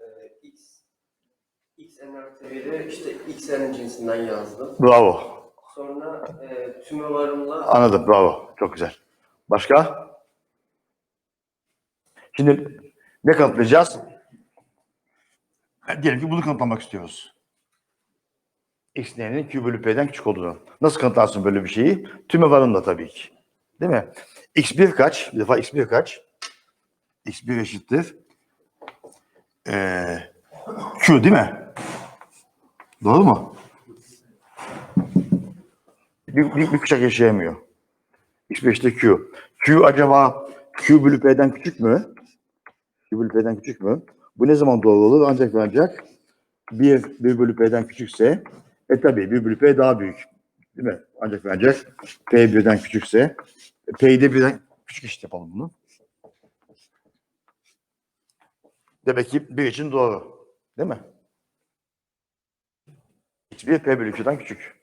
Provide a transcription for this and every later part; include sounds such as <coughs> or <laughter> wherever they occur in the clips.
Ee, X XN artı 1'i işte XN cinsinden yazdım. Bravo. Sonra e, tümövarımla Anladım. Bravo. Çok güzel. Başka? Şimdi ne kanıtlayacağız? Diyelim ki bunu kanıtlamak istiyoruz. X n'nin Q bölü P'den küçük olduğunu. Nasıl kanıtlarsın böyle bir şeyi? Tümü varında tabii ki. Değil mi? X1 kaç? Bir defa X1 kaç? X1 eşittir. Ee, Q değil mi? Doğru mu? Bir, bir, bir kuşak yaşayamıyor. X5 işte Q. Q acaba Q bölü P'den küçük mü? Q bölü P'den küçük mü? Bu ne zaman doğru olur? Ancak ve ancak 1, 1 bölü P'den küçükse e tabii 1 bölü P daha büyük. Değil mi? Ancak ve ancak P birden küçükse P'yi de birden küçük eşit yapalım bunu. Demek ki bir için doğru. Değil mi? X1 P bölü Q'dan küçük.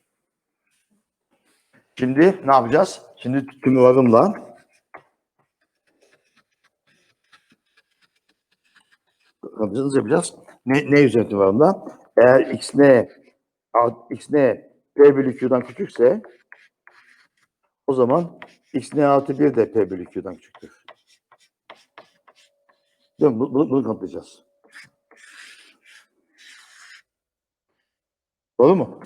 Şimdi ne yapacağız? Şimdi tümü varımla yapacağız, yapacağız. Ne, ne üzerinde tümü varımla? Eğer x ne x ne p bölü q'dan küçükse o zaman x ne artı 1 de p bölü q'dan küçüktür. Değil? Bunu, bunu, kanıtlayacağız. Doğru mu?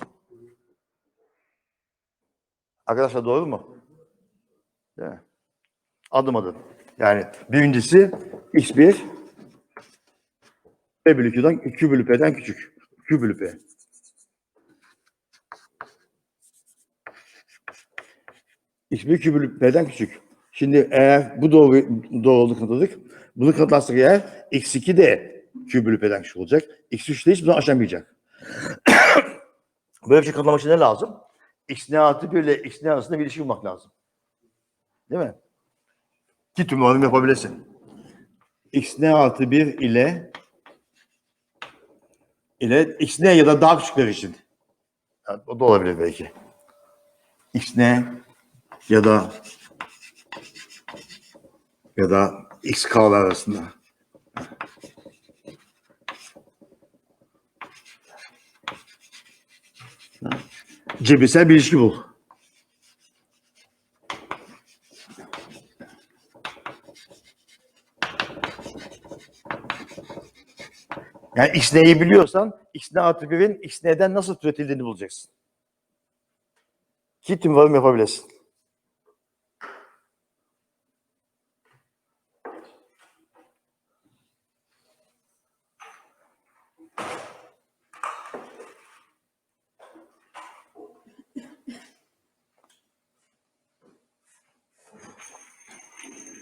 Arkadaşlar doğru mu? Mi? Adım adım. Yani birincisi x1 p bölü q'dan q bölü p'den küçük. q bölü p. x1 q bölü p'den küçük. Şimdi eğer bu doğru, doğruluğunu kanıtladık. Bunu kanıtlarsak eğer x2 de q bölü p'den küçük olacak. x3 de hiç bunu aşamayacak. <coughs> Böyle bir şey kanıtlamak için ne lazım? x ne artı 1 ile x ne arasında bir ilişki bulmak lazım. Değil mi? Ki tüm oranı yapabilesin. x ne artı 1 ile ile x ne ya da daha küçükler için. Yani o da olabilir belki. x ne ya da ya da x k'lar arasında. Cebirsel bir ilişki bul. Yani x neyi biliyorsan x ne artı x neden nasıl türetildiğini bulacaksın. Ki tüm varım yapabilesin.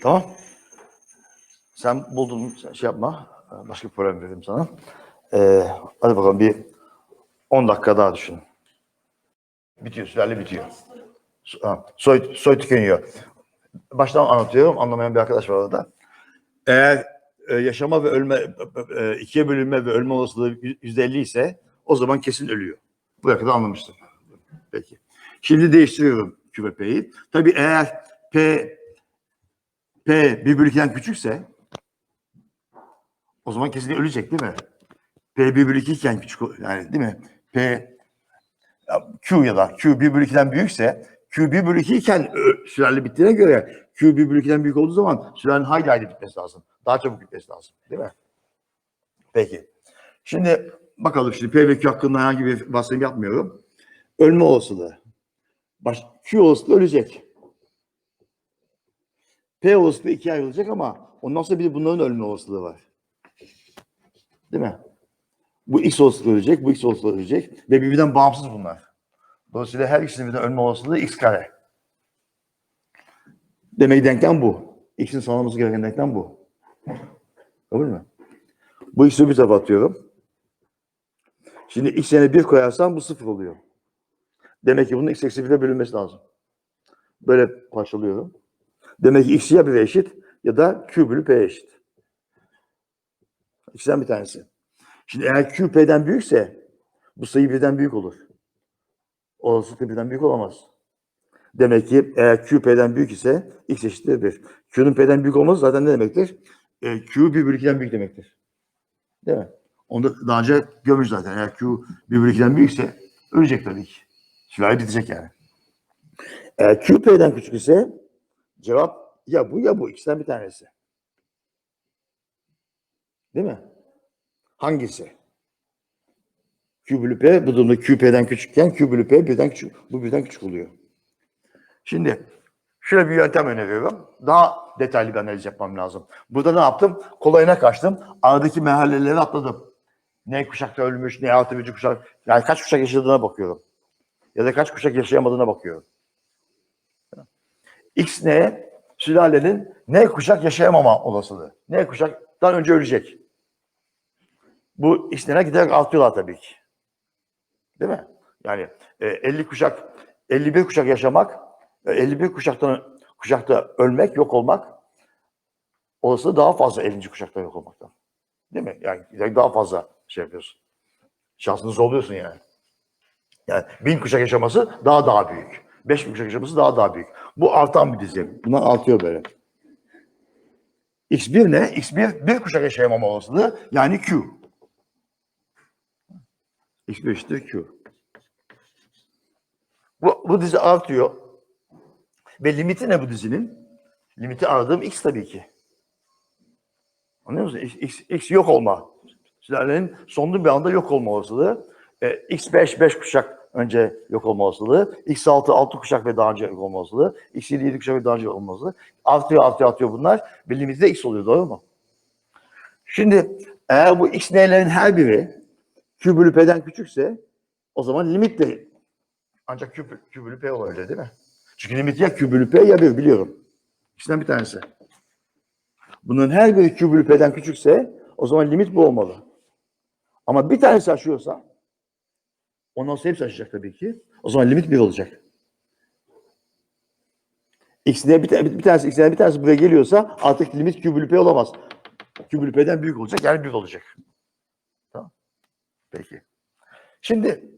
Tamam. Sen buldun, şey yapma. Başka bir problem vereyim sana. Ee, hadi bakalım bir 10 dakika daha düşün. Bitiyor, süreli bitiyor. Soy, soy tükeniyor. Baştan anlatıyorum, anlamayan bir arkadaş var orada. Eğer e, yaşama ve ölme, e, e, ikiye bölünme ve ölme olasılığı yüzde ise o zaman kesin ölüyor. Buraya kadar anlamıştım. Peki. Şimdi değiştiriyorum P'yi. Tabii eğer P P bir bölü 2'den küçükse o zaman kesin ölecek değil mi? P 1 bölü 2 iken küçük yani değil mi? P Q ya da Q 1 bölü 2'den büyükse Q 1 bölü 2 iken ö, süreli bittiğine göre Q 1 bölü 2'den büyük olduğu zaman sürenin hayli hayli bitmesi lazım. Daha çabuk bitmesi lazım. Değil mi? Peki. Şimdi bakalım şimdi P ve Q hakkında herhangi bir varsayım yapmıyorum. Ölme olasılığı. Baş, Q olasılığı ölecek. P olasılığı ikiye ayrılacak ama ondan sonra bir de bunların ölme olasılığı var. Değil mi? Bu X olasılığı ölecek, bu X olasılığı ölecek ve birbirinden bağımsız bunlar. Dolayısıyla her ikisinin birden ölme olasılığı X kare. Demek denklem bu. X'in sağlaması gereken denklem bu. Kabul mü? Bu X'i bir tarafa atıyorum. Şimdi X yerine 1 koyarsam bu 0 oluyor. Demek ki bunun X eksi 1'e bölünmesi lazım. Böyle parçalıyorum. Demek ki X ya 1'e eşit ya da Q bölü P eşit. İkisinden bir tanesi. Şimdi eğer Q P'den büyükse bu sayı birden büyük olur. Olasılık da birden büyük olamaz. Demek ki eğer Q P'den büyük ise X eşittir 1. Q'nun P'den büyük olması zaten ne demektir? E, Q 1 bölü 2'den büyük demektir. Değil mi? Onu da daha önce görmüş zaten. Eğer Q bir bölü 2'den büyükse ölecek tabii ki. Sülale bitecek yani. Eğer Q P'den küçük ise cevap ya bu ya bu. ikisinden bir tanesi. Değil mi? Hangisi? Q bölü P bu durumda Q P'den küçükken Q bölü P birden küçük. Bu birden küçük oluyor. Şimdi şöyle bir yöntem öneriyorum. Daha detaylı bir analiz yapmam lazım. Burada ne yaptım? Kolayına kaçtım. Aradaki merhaleleri atladım. Ne kuşakta ölmüş, ne altı bir kuşak. Yani kaç kuşak yaşadığına bakıyorum. Ya da kaç kuşak yaşayamadığına bakıyorum. X ne? Sülalenin ne kuşak yaşayamama olasılığı. Ne kuşaktan önce ölecek. Bu X ne'ne giderek artıyorlar tabii ki. Değil mi? Yani e, 50 kuşak, 51 kuşak yaşamak, e, 51 kuşaktan kuşakta ölmek, yok olmak olasılığı daha fazla 50. kuşakta yok olmaktan. Değil mi? Yani daha fazla şey yapıyorsun. Şansını zorluyorsun yani. Yani bin kuşak yaşaması daha daha büyük. Beş bin kuşak yaşaması daha daha büyük. Bu artan bir dizi. Bunlar artıyor böyle. X1 ne? X1 bir kuşak yaşayamama olasılığı yani Q. X1 eşittir Q. Bu, bu dizi artıyor. Ve limiti ne bu dizinin? Limiti aradığım X tabii ki. Anlıyor musun? X, X, X yok olma. Sülalenin sonlu bir anda yok olma olasılığı. E, X5 5 kuşak önce yok olma olasılığı. X6 6 kuşak ve daha önce yok olma olasılığı. X7 7 kuşak ve daha önce yok olma olasılığı. Artıyor artıyor artıyor bunlar. Ve limiti de X oluyor doğru mu? Şimdi eğer bu X n'lerin her biri Q bölü P'den küçükse o zaman limit de ancak Q, Q bölü P olabilir değil mi? Çünkü limit ya Q bölü P ya 1 biliyorum. İkisinden bir tanesi. Bunun her biri Q bölü P'den küçükse o zaman limit bu olmalı. Ama bir tanesi aşıyorsa ondan sonra hepsi aşacak tabii ki. O zaman limit 1 olacak. X'de bir, ta- bir tanesi X'den bir tanesi buraya geliyorsa artık limit Q P olamaz. Q P'den büyük olacak yani 1 olacak. Tamam. Peki. Şimdi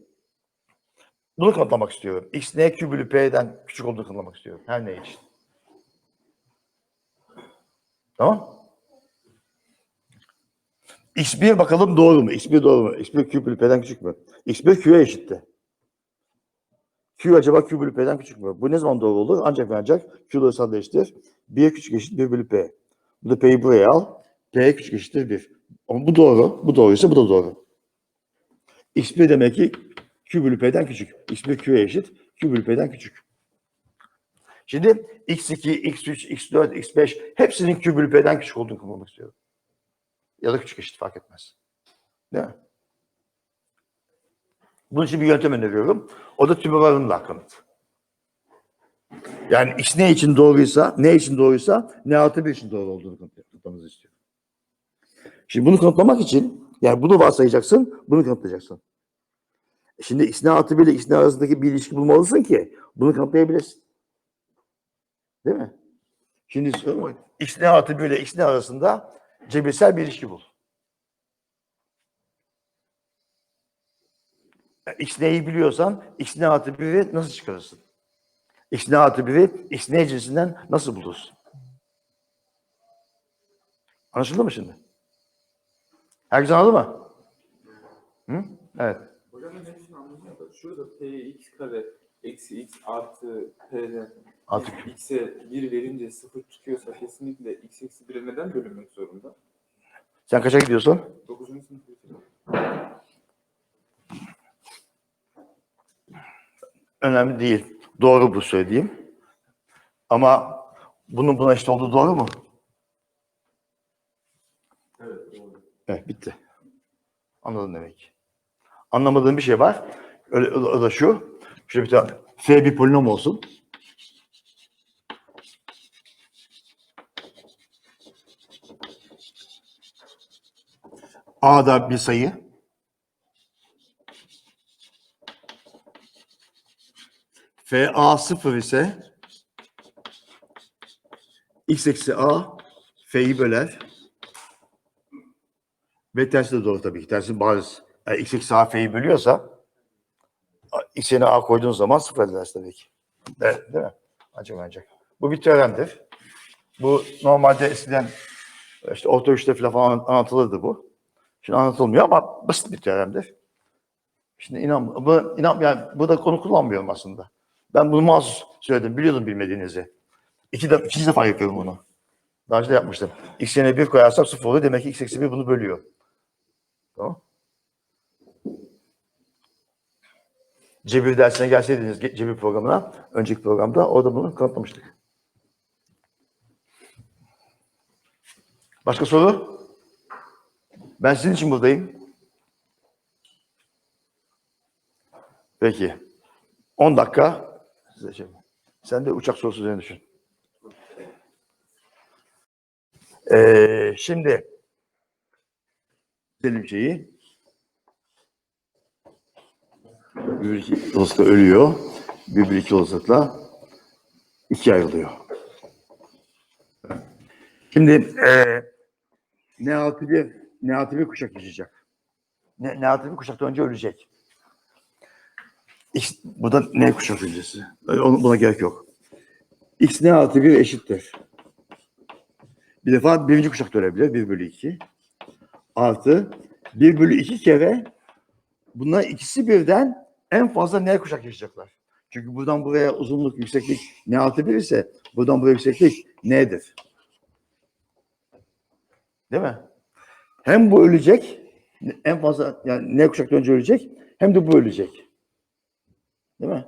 bunu kanıtlamak istiyorum. X ne Q bölü P'den küçük olduğunu kanıtlamak istiyorum. Her ne için. Tamam. X1 bakalım doğru mu? X1 doğru mu? X1 Q bölü P'den küçük mü? X1 Q'ya eşitti. Q acaba Q bölü P'den küçük mü? Bu ne zaman doğru olur? Ancak ve ancak Q'ları sadeleştir. 1 küçük eşit 1 bölü P. Bu da P'yi buraya al. P küçük eşittir 1. Ama bu doğru. Bu doğruysa bu da doğru. X1 demek ki Q bölü P'den küçük. X1 Q'ya eşit. Q bölü P'den küçük. Şimdi X2, X3, X4, X5 hepsinin Q bölü P'den küçük olduğunu kullanmak istiyorum. Ya da küçük eşit fark etmez. Değil mi? Bunun için bir yöntem öneriyorum. O da tümevarınla kanıt. Yani X ne için doğruysa, ne için doğruysa ne artı bir için doğru olduğunu kanıtlamanızı istiyorum. Şimdi bunu kanıtlamak için yani bunu varsayacaksın, bunu kanıtlayacaksın. E Şimdi ne artı bir ile ne arasındaki bir ilişki bulmalısın ki bunu kanıtlayabilirsin. Değil mi? Şimdi ne artı bir ile ne arasında cebirsel bir ilişki bul. X neyi biliyorsan X ne artı biri nasıl çıkarırsın? X ne artı biri X ne cinsinden nasıl bulursun? Anlaşıldı mı şimdi? Herkes anladı mı? Hı? Evet. Hocam ben hepsini anladım da şurada px kare eksi x artı p'den Artık x'e 1 verince 0 çıkıyorsa kesinlikle x eksi 1'e neden bölünmek zorunda? sen kaça gidiyorsun? 9. sınıf. Önemli değil. Doğru bu söylediğim. Ama bunun buna eşit olduğu doğru mu? Evet doğru. Evet bitti. Anladın demek. Anlamadığım bir şey var. Öyle, o da şu. Şöyle bir tane F bir polinom olsun. A da bir sayı. F A sıfır ise x eksi A F'yi böler. Ve tersi de doğru tabii ki. Tersi bariz. Yani x eksi a f'yi bölüyorsa yerine a koyduğun zaman sıfır edersin tabii ki. Evet, değil mi? Ancak ancak. Bu bir teoremdir. Bu normalde eskiden işte orta üçte falan anlatılırdı bu. Şimdi anlatılmıyor ama basit bir teoremdir. Şimdi inan, bu, inan yani burada konu kullanmıyorum aslında. Ben bunu mahsus söyledim. Biliyordum bilmediğinizi. İki de, ikinci defa yapıyorum bunu. Daha önce de yapmıştım. X yerine 1 koyarsak 0 oluyor. Demek ki x eksi 1 bunu bölüyor. Tamam. Cebir dersine gelseydiniz ge- cebir programına, önceki programda orada bunu kanıtlamıştık. Başka soru? Ben sizin için buradayım. Peki. 10 dakika. Size şey. Sen de uçak sorusu üzerine düşün. Ee, şimdi Selim şeyi bir iki olasılıkla ölüyor. Bir bir iki olasılıkla ikiye ayrılıyor. Şimdi e, ne altı bir ne altı bir kuşak yaşayacak. Ne, ne altı bir kuşaktan önce ölecek. X, bu da ne kuşak. Ona- Buna gerek yok. X ne artı bir eşittir. Bir defa birinci kuşakta ölebilir. 1 bölü 2. Artı 1 bölü 2 kere bunlar ikisi birden en fazla ne kuşak yaşayacaklar. Çünkü buradan buraya uzunluk, yükseklik ne artı 1 ise buradan buraya yükseklik nedir? Değil mi? Hem bu ölecek, en fazla yani ne kuşaktan önce ölecek, hem de bu ölecek. Değil mi?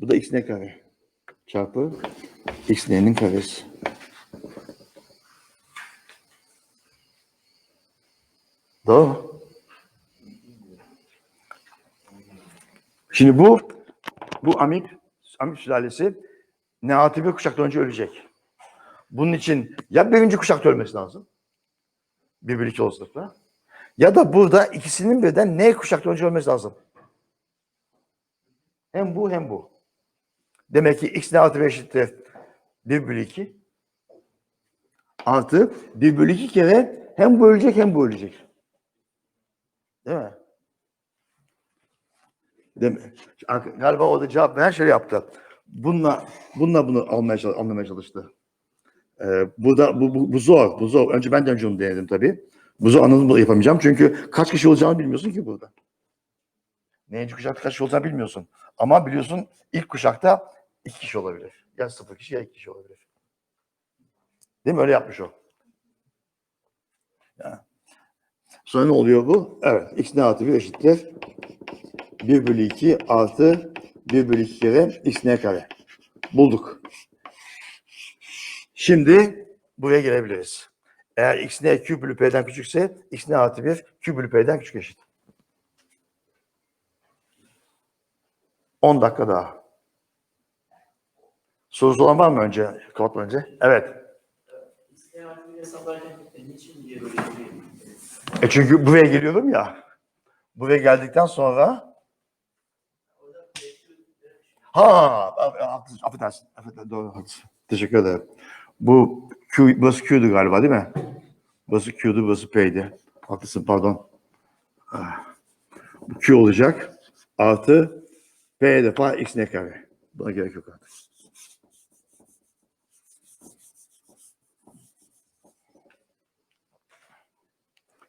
Bu da x ne kare çarpı x n'nin karesi. Doğru Şimdi bu bu amip amip sülalesi ne artı bir kuşaktan önce ölecek. Bunun için ya birinci kuşakta ölmesi lazım. Bir iki olasılıkla. Ya da burada ikisinin birden ne kuşaktan önce ölmesi lazım. Hem bu hem bu. Demek ki x ne artı bir eşittir 1 bölü 2 artı 1 bölü 2 kere hem bu ölecek hem bu ölecek. Değil mi? Değil mi? Galiba o da cevap veren şöyle yaptı. Bununla, bununla bunu almaya, anlamaya çalıştı. Ee, bu da bu, bu, bu zor, bu zor. Önce ben de önce onu denedim tabii. Bu zor anladım yapamayacağım. Çünkü kaç kişi olacağını bilmiyorsun ki burada. Neyinci kuşakta kaç kişi olacağını bilmiyorsun. Ama biliyorsun ilk kuşakta iki kişi olabilir. Ya sıfır kişi ya iki kişi olabilir. Değil mi? Öyle yapmış o. Ya. Sonra ne oluyor bu? Evet. X ne artı 1 eşittir. 1 bölü 2 artı 1 bölü 2 kere x kare. Bulduk. Şimdi buraya gelebiliriz. Eğer x n q bölü p'den küçükse x n artı 1 q bölü p'den küçük eşit. 10 dakika daha. Sorusu olan var mı önce? Kapatmadan önce. Evet. E çünkü buraya geliyorum ya. Buraya geldikten sonra ha haklısın, affedersin. affedersin doğru haklısın. Teşekkür ederim. Bu Q, burası Q'du galiba değil mi? Burası Q'du, burası P'ydi. Haklısın pardon. Ah. Bu Q olacak. Artı P defa X ne kare. Buna gerek yok artık.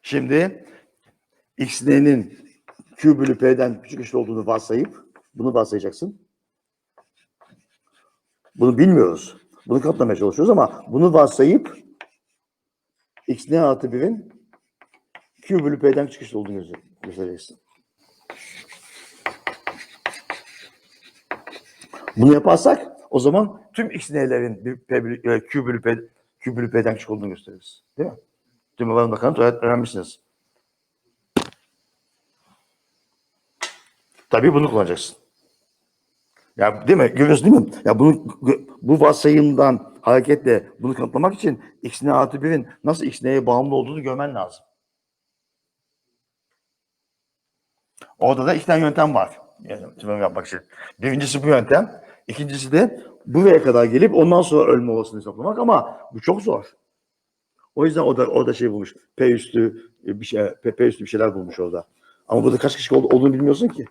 Şimdi x'nin q bölü p'den küçük eşit olduğunu varsayıp bunu varsayacaksın. Bunu bilmiyoruz. Bunu katlamaya çalışıyoruz ama bunu varsayıp x n artı 1'in q bölü p'den eşit olduğunu göster- göstereceksin. Bunu yaparsak o zaman tüm x n'lerin bir p bölü, e, q bölü p q bölü p'den küçük olduğunu gösteririz. Değil mi? Tüm alanında kanıt öğren- öğrenmişsiniz. Tabii bunu kullanacaksın. Ya değil mi? Görüyorsun değil mi? Ya bunu bu varsayımdan hareketle bunu kanıtlamak için x n artı 1'in nasıl x n'ye bağımlı olduğunu görmen lazım. Orada da iki tane yöntem var. Yani yapmak için. Birincisi bu yöntem. ikincisi de buraya kadar gelip ondan sonra ölme olasılığını hesaplamak ama bu çok zor. O yüzden o da o da şey bulmuş. P üstü bir şey P, P üstü bir şeyler bulmuş orada. Ama burada kaç kişi olduğunu bilmiyorsun ki.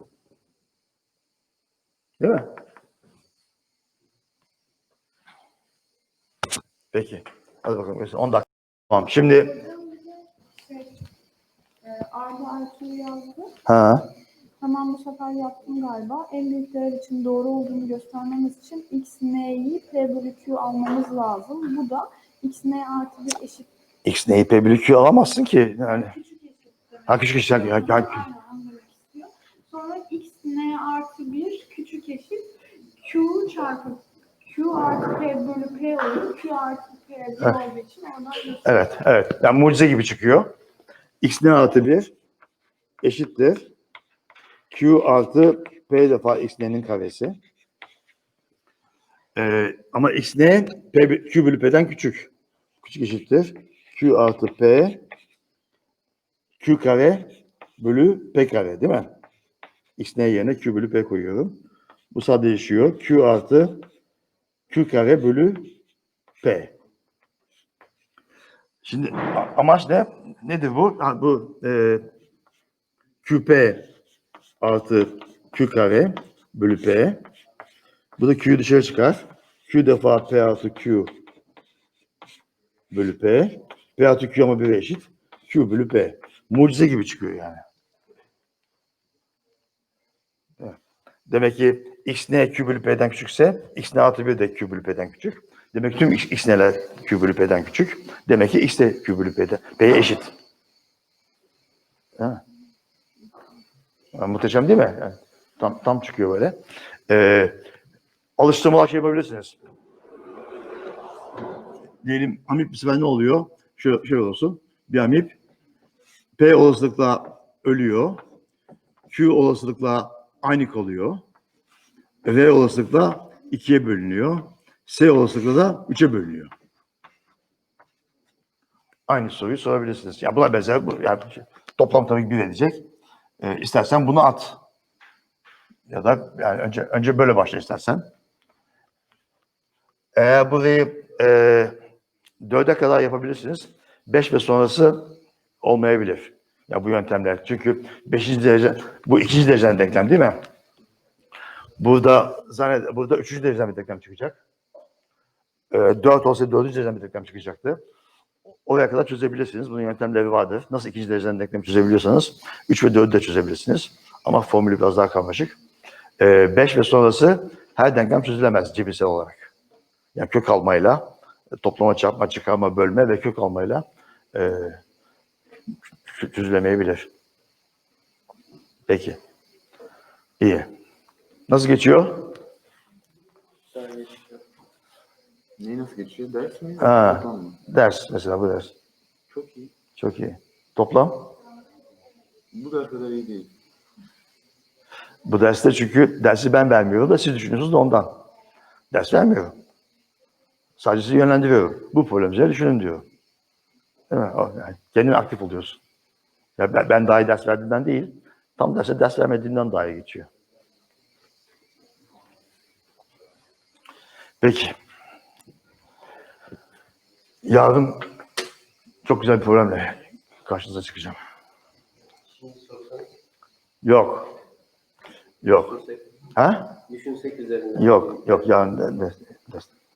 Değil mi? Peki. Hadi bakalım. 10 dakika. Tamam. Şimdi Arda Ertuğrul yazdı. Ha. Tamam bu sefer yaptım galiba. En büyük değer için doğru olduğunu göstermemiz için x n'yi p bölü q almamız lazım. Bu da x n artı 1 eşit. X neyi P bölü Q alamazsın ki. Yani Küçük eşittir. Ha, küçük eşit, anlamak istiyor. Sonra x n artı 1 eşit q çarpı q artı p bölü p olur. q artı p bir olduğu için oradan evet, evet. Yani mucize gibi çıkıyor. X ne artı 1 eşittir. Q artı P defa X n'nin karesi. Ee, ama X ne? P, Q bölü P'den küçük. Küçük eşittir. Q artı P Q kare bölü P kare değil mi? X ne yerine Q bölü P koyuyorum. Bu sadeleşiyor. Q artı Q kare bölü P. Şimdi amaç ne? Nedir bu? Ha, bu e, QP artı Q kare bölü P. Bu da Q'yu dışarı çıkar. Q defa P artı Q bölü P. P artı Q ama 1'e eşit. Q bölü P. Mucize gibi çıkıyor yani. Evet. Demek ki x ne Q bölü P'den küçükse x ne artı 1 de Q P'den küçük. Demek tüm x, x neler Q bölü P'den küçük. Demek ki x de Q bölü P'den, P'ye eşit. Ha. Ha, muhteşem değil mi? Yani tam, tam çıkıyor böyle. Ee, alıştırmalar şey yapabilirsiniz. Diyelim amip sefer ne oluyor? Şöyle, şöyle olsun. Bir amip P olasılıkla ölüyor. Q olasılıkla aynı kalıyor. V olasılıkla ikiye bölünüyor. S olasılıkla da üçe bölünüyor. Aynı soruyu sorabilirsiniz. Ya buna benzer bu. Yani toplam tabii bir edecek. Ee, istersen bunu at. Ya da yani önce önce böyle başla istersen. Eğer burayı e, dörde kadar yapabilirsiniz. Beş ve sonrası olmayabilir. Ya bu yöntemler. Çünkü beşinci derece, bu ikinci dereceden denklem değil mi? Burada zannet, burada üçüncü dereceden bir denklem çıkacak. Ee, dört olsa dördüncü dereceden bir denklem çıkacaktı. Oraya kadar çözebilirsiniz. Bunun yöntemleri vardır. Nasıl ikinci dereceden denklem çözebiliyorsanız üç ve dördü de çözebilirsiniz. Ama formülü biraz daha karmaşık. Ee, beş ve sonrası her denklem çözülemez cebirsel olarak. Yani kök almayla, toplama, çarpma, çıkarma, bölme ve kök almayla e, çözülemeyebilir. Peki. İyi. Nasıl geçiyor? Neyi nasıl geçiyor? Ders mi? Ha. Toplam mı? Ders mesela bu ders. Çok iyi. Çok iyi. Toplam? Bu da kadar iyi değil. Bu derste çünkü dersi ben vermiyorum da siz düşünüyorsunuz da ondan. Ders vermiyorum. Sadece sizi yönlendiriyorum. Bu problemleri düşünün diyor. Değil mi? O, Yani kendin aktif oluyorsun. Ya ben, ben daha iyi ders verdiğimden değil, tam derse ders vermediğimden daha iyi geçiyor. Peki. Yarın çok güzel bir problemle karşınıza çıkacağım. Yok. Yok. Ha? düşünsek üzerinde. Yok, yok yarın de, de, de-